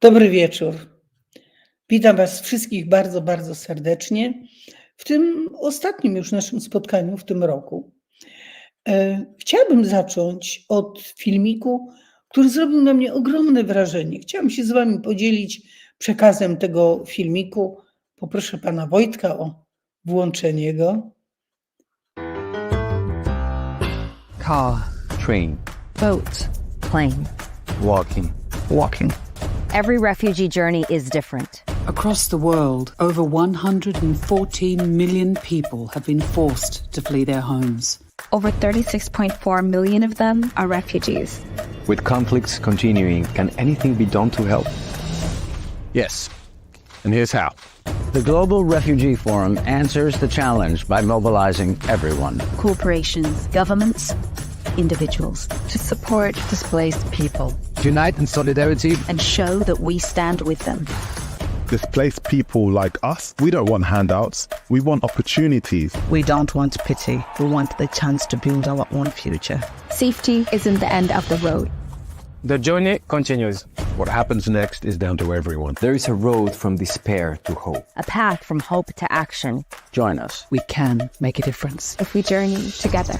Dobry wieczór. Witam Was wszystkich bardzo, bardzo serdecznie w tym ostatnim już naszym spotkaniu w tym roku. E, Chciałabym zacząć od filmiku, który zrobił na mnie ogromne wrażenie. Chciałam się z Wami podzielić przekazem tego filmiku. Poproszę Pana Wojtka o włączenie go. car, train, boat, plane. walking. walking. Every refugee journey is different. Across the world, over 114 million people have been forced to flee their homes. Over 36.4 million of them are refugees. With conflicts continuing, can anything be done to help? Yes. And here's how. The Global Refugee Forum answers the challenge by mobilizing everyone. corporations, governments, individuals, To support displaced people. Unite in solidarity. and show that we stand with them. displaced people like us, we don't want handouts. We want opportunities. We don't want pity. We want the chance to build our own future. Safety isn't the end of the road. The journey continues. What happens next is down to everyone. There is a road from despair to hope. A path from hope to action. Join us. We can make a difference. If we journey together.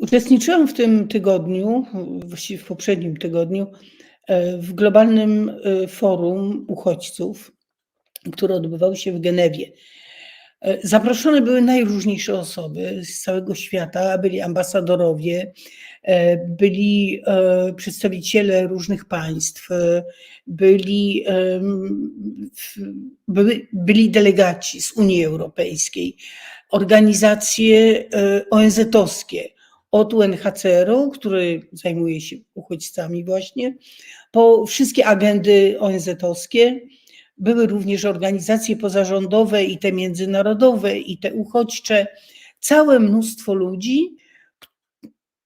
Uczestniczyłam w tym tygodniu, właściwie w poprzednim tygodniu, e, w globalnym e, forum uchodźców, które odbywało się w Genewie. E, Zaproszone były najróżniejsze osoby z całego świata, byli ambasadorowie, byli przedstawiciele różnych państw, byli, byli delegaci z Unii Europejskiej, organizacje ONZ-owskie, od UNHCR-u, który zajmuje się uchodźcami właśnie, po wszystkie agendy ONZ-owskie. Były również organizacje pozarządowe i te międzynarodowe, i te uchodźcze. Całe mnóstwo ludzi,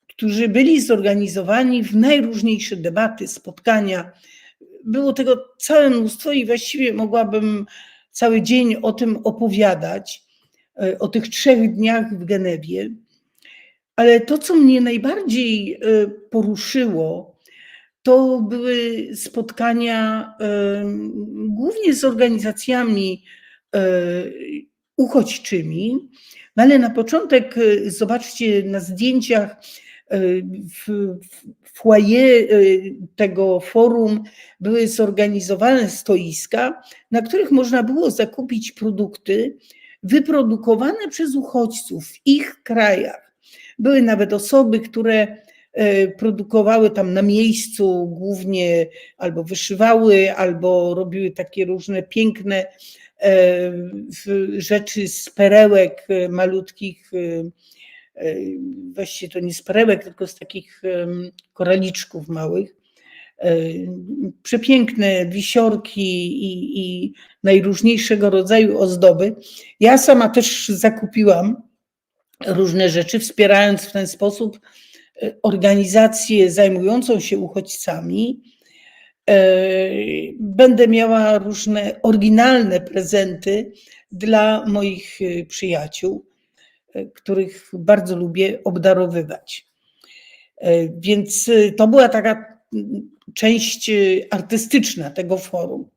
którzy byli zorganizowani w najróżniejsze debaty, spotkania. Było tego całe mnóstwo i właściwie mogłabym cały dzień o tym opowiadać, e, o tych trzech dniach w Genewie. Ale to, co mnie najbardziej e, poruszyło, to były spotkania e, głównie z organizacjami e, uchodźczymi. No ale na początek zobaczcie na zdjęciach w, w foyer tego forum były zorganizowane stoiska, na których można było zakupić produkty wyprodukowane przez uchodźców w ich krajach. Były nawet osoby, które e, produkowały tam na miejscu głównie albo wyszywały, albo robiły takie różne piękne e, rzeczy z perełek e, malutkich. Właściwie to nie z perełek, tylko z takich koraliczków małych. Przepiękne wisiorki i, i najróżniejszego rodzaju ozdoby. Ja sama też zakupiłam różne rzeczy, wspierając w ten sposób e, organizację zajmującą się uchodźcami. E, Będę miała różne oryginalne prezenty dla moich e, przyjaciół, których bardzo lubię obdarowywać. Więc to była taka część artystyczna tego forum.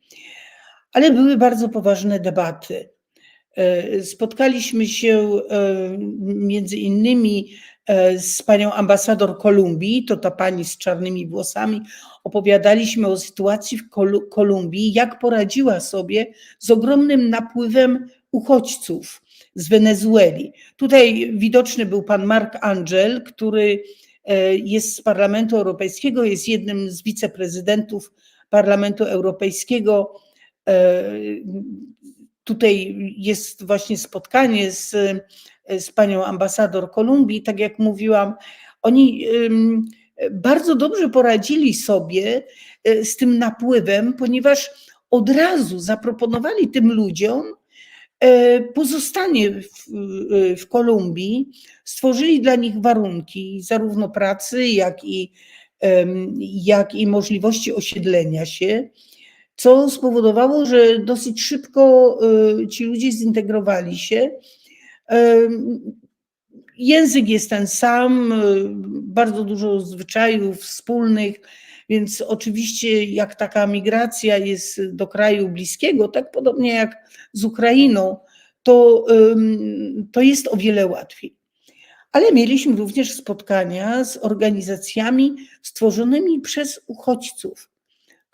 Ale były bardzo poważne debaty. E, Spotkaliśmy się e, między innymi e, z panią ambasador Kolumbii, to ta pani z czarnymi włosami. Opowiadaliśmy o sytuacji w Kolu- Kolumbii, jak poradziła sobie z ogromnym napływem uchodźców z Wenezueli. Tutaj widoczny był pan Mark Angel, który jest z Parlamentu Europejskiego, jest jednym z wiceprezydentów Parlamentu Europejskiego. E, Tutaj jest właśnie spotkanie z, z panią ambasador Kolumbii. Tak jak mówiłam, oni bardzo dobrze poradzili sobie y, z tym napływem, ponieważ od razu zaproponowali tym ludziom e, pozostanie w, w Kolumbii, stworzyli dla nich warunki zarówno pracy, jak i, jak i możliwości osiedlenia się co spowodowało, że dosyć szybko y, ci ludzie zintegrowali się. Język jest ten sam, y, bardzo dużo zwyczajów wspólnych, więc oczywiście jak taka migracja jest do kraju bliskiego, tak podobnie jak z Ukrainą, to, to jest o wiele łatwiej. Ale mieliśmy również spotkania z organizacjami stworzonymi przez uchodźców,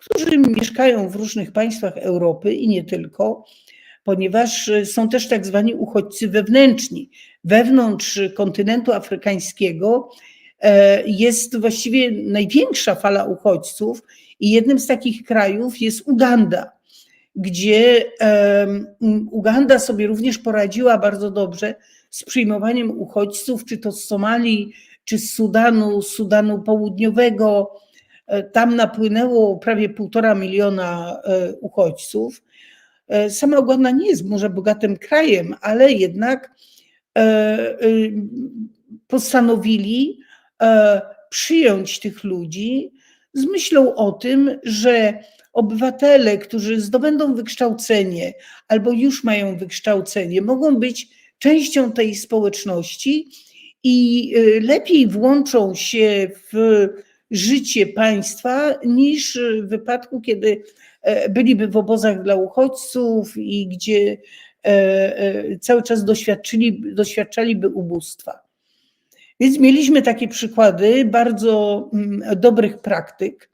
którzy mieszkają w różnych państwach Europy i nie tylko, ponieważ są też tak zwani uchodźcy wewnętrzni. Wewnątrz kontynentu afrykańskiego e, jest właściwie największa fala uchodźców i jednym z takich krajów jest Uganda, gdzie Uganda sobie również poradziła bardzo dobrze z przyjmowaniem uchodźców, czy to z Somalii, czy z Sudanu, Sudanu Południowego. E, Tam napłynęło prawie półtora miliona e, uchodźców. E, Sama Uganda nie jest może bogatym krajem, ale jednak postanowili przyjąć tych ludzi z myślą o tym, że obywatele, którzy zdobędą wykształcenie albo już mają wykształcenie, mogą być częścią tej społeczności i lepiej włączą się w życie państwa niż w wypadku, kiedy e, byliby w obozach dla uchodźców i gdzie e, e, cały czas doświadczyli, doświadczaliby ubóstwa. Więc mieliśmy takie przykłady bardzo mm, dobrych praktyk.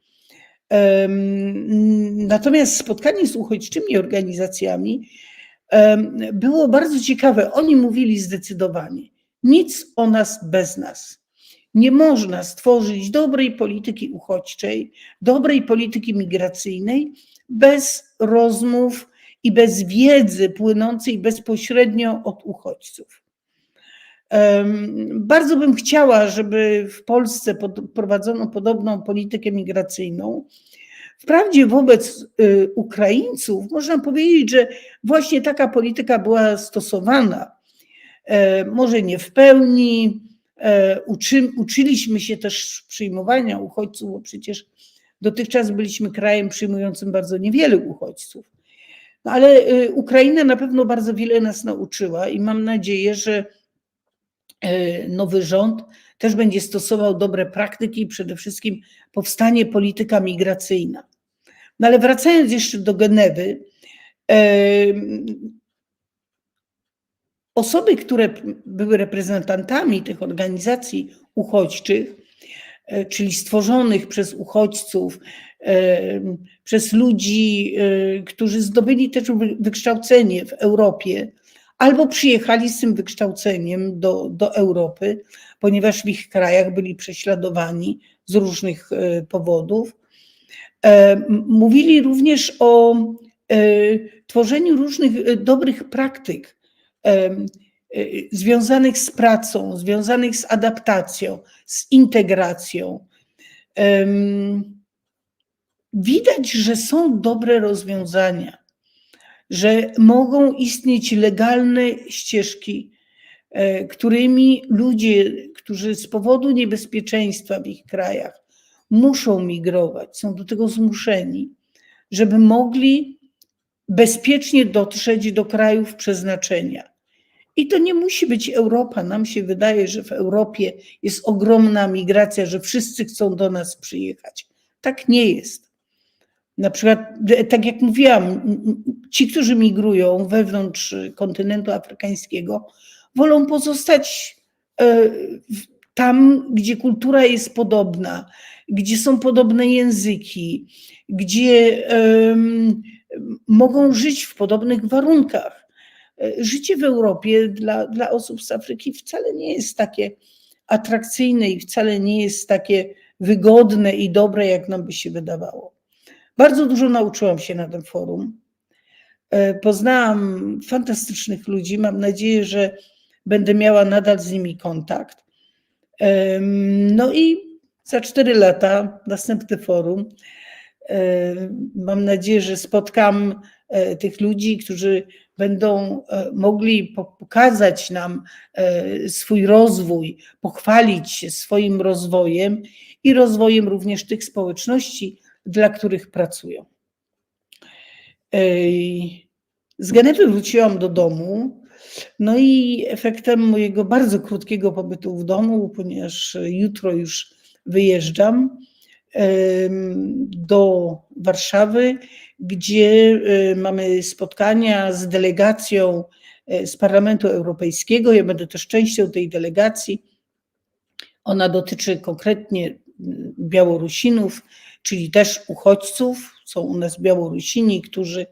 Natomiast spotkanie z uchodźczymi organizacjami było bardzo ciekawe. Oni mówili zdecydowanie: nic o nas bez nas. Nie można stworzyć dobrej polityki uchodźczej, dobrej polityki migracyjnej bez rozmów i bez wiedzy płynącej bezpośrednio od uchodźców. Bardzo bym chciała, żeby w Polsce prowadzono podobną politykę migracyjną. Wprawdzie wobec y, Ukraińców można powiedzieć, że właśnie taka polityka była stosowana. E, Może nie w pełni. E, Uczy, uczyliśmy się też przyjmowania uchodźców, bo przecież dotychczas byliśmy krajem przyjmującym bardzo niewiele uchodźców. No ale y, Ukraina na pewno bardzo wiele nas nauczyła i mam nadzieję, że e, nowy rząd też będzie stosował dobre praktyki i przede wszystkim powstanie polityka migracyjna. No ale wracając jeszcze do Genewy, osoby, które były reprezentantami tych organizacji uchodźczych, e, czyli stworzonych przez uchodźców, em, przez ludzi, e, którzy zdobyli też wy- wykształcenie w Europie, albo przyjechali z tym wykształceniem do, do Europy, ponieważ w ich krajach byli prześladowani z różnych e, powodów. E, Mówili również o e, tworzeniu różnych e, dobrych praktyk e, związanych z pracą, związanych z adaptacją, z integracją. Widać, że są dobre rozwiązania, że mogą istnieć legalne ścieżki, e, którymi ludzie, którzy z powodu niebezpieczeństwa w ich krajach muszą migrować, są do tego zmuszeni, żeby mogli bezpiecznie dotrzeć do krajów przeznaczenia. I to nie musi być Europa. Nam się wydaje, że w Europie jest ogromna migracja, że wszyscy chcą do nas przyjechać. Tak nie jest. Na przykład, tak jak mówiłam, ci, którzy migrują wewnątrz kontynentu afrykańskiego, wolą pozostać e, tam, gdzie kultura jest podobna, gdzie są podobne języki, gdzie mogą żyć w podobnych warunkach. E, Życie w Europie dla, dla osób z Afryki wcale nie jest takie atrakcyjne i wcale nie jest takie wygodne i dobre, jak nam by się wydawało. Bardzo dużo nauczyłam się na tym forum. E, Poznałam fantastycznych ludzi. Mam nadzieję, że będę miała nadal z nimi kontakt. No i za cztery lata następne forum. E, Mam nadzieję, że spotkam tych ludzi, którzy będą e, mogli po- pokazać nam e, swój rozwój, pochwalić się swoim rozwojem i rozwojem również tych społeczności, dla których pracują. Z Genewy wróciłam do domu No i efektem mojego bardzo krótkiego pobytu w domu, ponieważ jutro już wyjeżdżam do Warszawy, gdzie mamy spotkania z delegacją e, z Parlamentu Europejskiego. Ja będę też częścią tej delegacji. Ona dotyczy konkretnie Białorusinów, czyli też uchodźców. Są u nas Białorusini, którzy,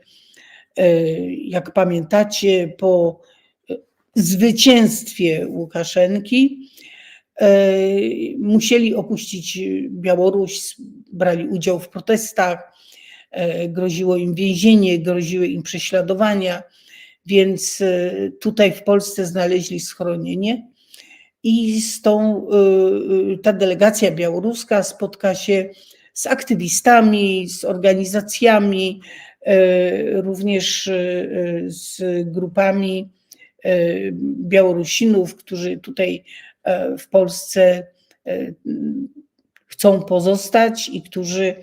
e, jak pamiętacie, po e, zwycięstwie Łukaszenki musieli opuścić Białoruś, brali udział w protestach, e, groziło im więzienie, groziły im prześladowania, więc e, tutaj w Polsce znaleźli schronienie. I z tą, ta delegacja białoruska spotka się z aktywistami, z organizacjami, również z grupami Białorusinów, którzy tutaj e, w Polsce e, chcą pozostać i którzy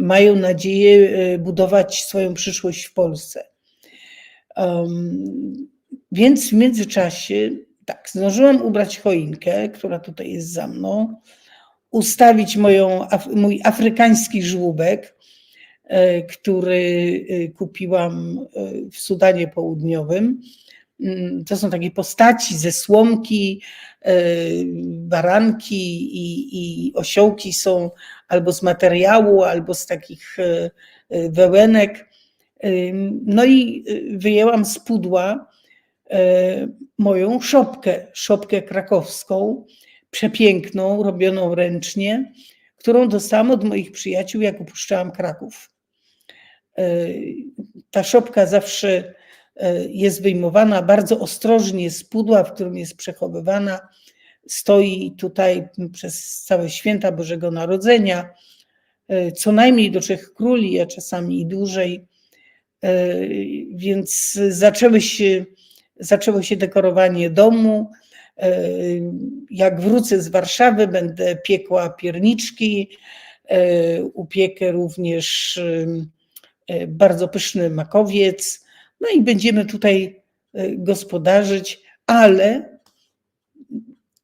mają nadzieję e, budować swoją przyszłość w Polsce. Więc w międzyczasie, tak, zdążyłam ubrać choinkę, która tutaj jest za mną, ustawić moją, mój afrykański żłóbek, e, który e, kupiłam e, w Sudanie Południowym. Mm, To są takie postaci ze słomki, e, baranki i, i osiołki są albo z materiału, albo z takich e, e, wełenek. No i y, wyjęłam z pudła moją szopkę, szopkę krakowską, przepiękną, robioną ręcznie, którą dostałam od moich przyjaciół, jak opuszczałam Kraków. Ta szopka zawsze jest wyjmowana bardzo ostrożnie z pudła, w którym jest przechowywana. Stoi tutaj przez całe święta Bożego Narodzenia, e, co najmniej do Trzech Króli, a czasami i dłużej. E, Więc zaczęły się, zaczęło się dekorowanie domu. E, Jak wrócę z Warszawy, będę piekła pierniczki. e, Upiekę również e, bardzo pyszny makowiec. No i będziemy tutaj e, gospodarzyć, ale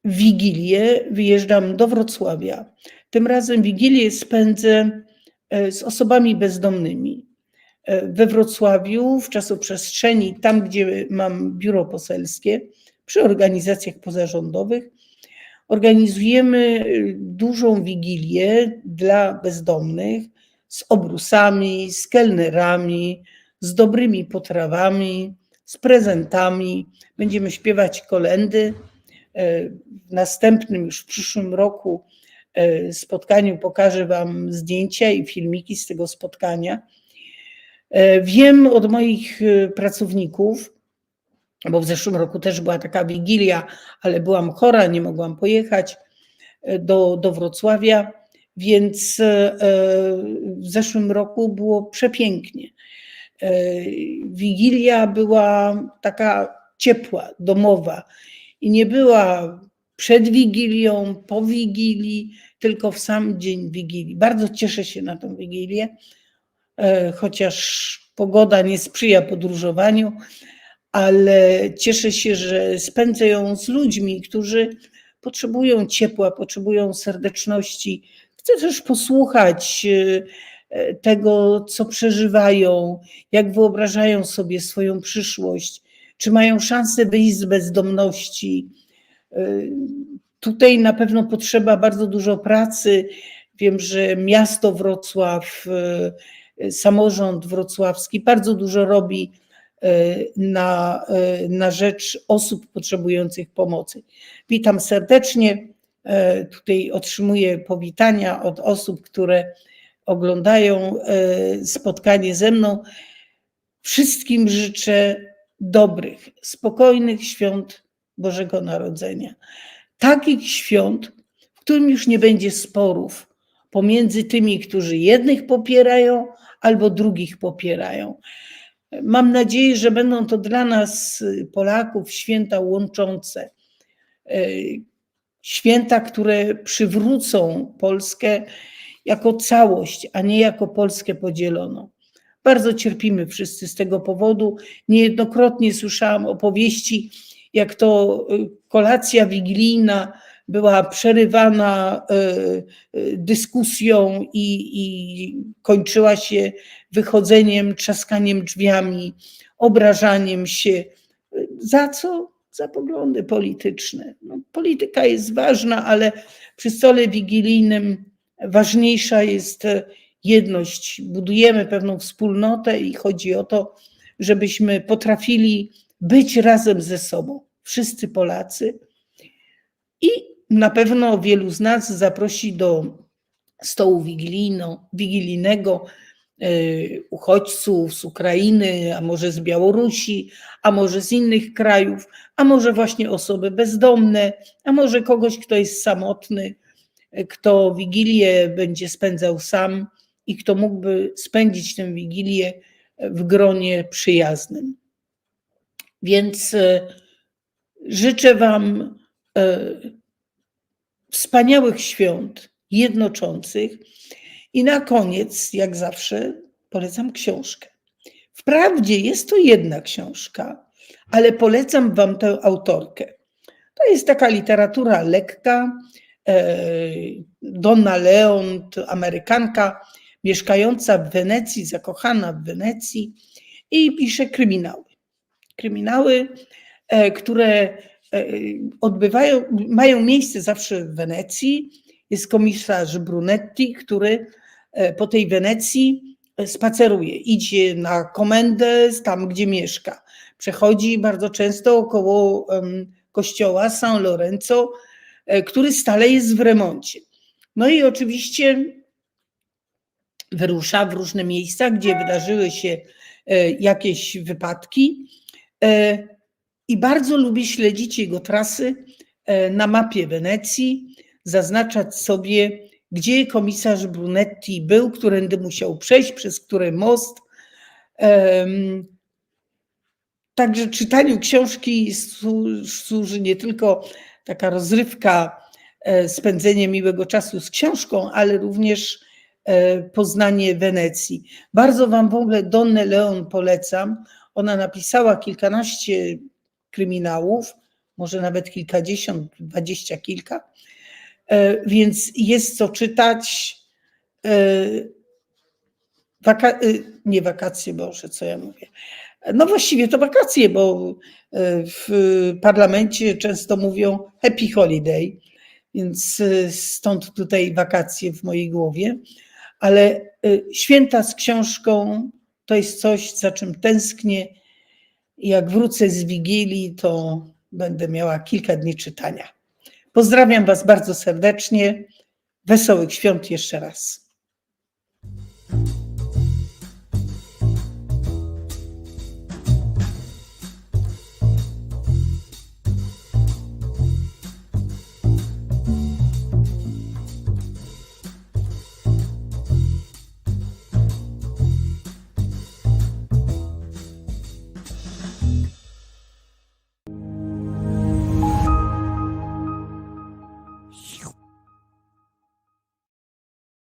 w Wigilię wyjeżdżam do Wrocławia. Tym razem Wigilię spędzę e, z osobami bezdomnymi. E, We Wrocławiu, w czasoprzestrzeni, tam gdzie mam biuro poselskie, przy organizacjach pozarządowych, organizujemy dużą wigilię dla bezdomnych z obrusami, z kelnerami, z dobrymi potrawami, z prezentami. Będziemy śpiewać kolendy. E, W następnym, już w przyszłym roku, e, spotkaniu pokażę Wam zdjęcia i filmiki z tego spotkania. E, Wiem od moich pracowników, bo w zeszłym roku też była taka wigilia, ale byłam chora, nie mogłam pojechać do, do Wrocławia, więc w zeszłym roku było przepięknie. E, Wigilia była taka ciepła, domowa i nie była przed Wigilią, po Wigilii, tylko w sam dzień Wigilii. Bardzo cieszę się na tą Wigilię, e, chociaż pogoda nie sprzyja podróżowaniu, ale cieszę się, że spędzę ją z ludźmi, którzy potrzebują ciepła, potrzebują serdeczności. Chcę też posłuchać e, tego, co przeżywają, jak wyobrażają sobie swoją przyszłość, czy mają szansę wyjść z bezdomności. E, Tutaj na pewno potrzeba bardzo dużo pracy. Wiem, że miasto Wrocław, e, samorząd wrocławski bardzo dużo robi e, na, e, na rzecz osób potrzebujących pomocy. Witam serdecznie. E, Tutaj otrzymuję powitania od osób, które oglądają e, spotkanie ze mną. Wszystkim życzę dobrych, spokojnych świąt Bożego Narodzenia. Takich świąt, w którym już nie będzie sporów pomiędzy tymi, którzy jednych popierają albo drugich popierają. Mam nadzieję, że będą to dla nas, Polaków, święta łączące. E, Święta, które przywrócą Polskę jako całość, a nie jako Polskę podzieloną. Bardzo cierpimy wszyscy z tego powodu. Niejednokrotnie słyszałam opowieści, jak to y, kolacja wigilijna była przerywana y, y, dyskusją i, i kończyła się wychodzeniem, trzaskaniem drzwiami, obrażaniem się. Za co? Za poglądy polityczne. No, polityka jest ważna, ale przy stole wigilijnym ważniejsza jest e, jedność. Budujemy pewną wspólnotę i chodzi o to, żebyśmy potrafili być razem ze sobą, wszyscy Polacy. I na pewno wielu z nas zaprosi do stołu wigilijnego e, uchodźców z Ukrainy, a może z Białorusi, a może z innych krajów, a może właśnie osoby bezdomne, a może kogoś, kto jest samotny, kto wigilię będzie spędzał sam i kto mógłby spędzić tę wigilię w gronie przyjaznym. Więc e, życzę Wam e, wspaniałych świąt jednoczących i na koniec, jak zawsze, polecam książkę. Wprawdzie jest to jedna książka, ale polecam Wam tę autorkę. To jest taka literatura lekka. E, Donna Leon, Amerykanka, mieszkająca w Wenecji, zakochana w Wenecji i pisze kryminały. Kryminały, e, które e, odbywają, mają miejsce zawsze w Wenecji. Jest komisarz Brunetti, który po tej Wenecji spaceruje, idzie na komendę tam, gdzie mieszka. Przechodzi bardzo często około kościoła San Lorenzo, który stale jest w remoncie. No i oczywiście wyrusza w różne miejsca, gdzie wydarzyły się e, jakieś wypadki e, i bardzo lubi śledzić jego trasy e, na mapie Wenecji, zaznaczać sobie, gdzie komisarz Brunetti był, którędy musiał przejść, przez który most. Także czytaniu książki słu- służy nie tylko taka rozrywka, e, spędzenie miłego czasu z książką, ale również e, poznanie Wenecji. Bardzo Wam w ogóle Donnę Leon polecam. Ona napisała kilkanaście kryminałów, może nawet kilkadziesiąt, dwadzieścia kilka, E, więc jest co czytać. Waka- nie wakacje, Boże, co ja mówię. No właściwie to wakacje, bo e, w parlamencie często mówią happy holiday, więc e, stąd tutaj wakacje w mojej głowie. Ale e, święta z książką to jest coś, za czym tęsknię. Jak wrócę z Wigilii, to będę miała kilka dni czytania. Pozdrawiam Was bardzo serdecznie. Wesołych świąt jeszcze raz.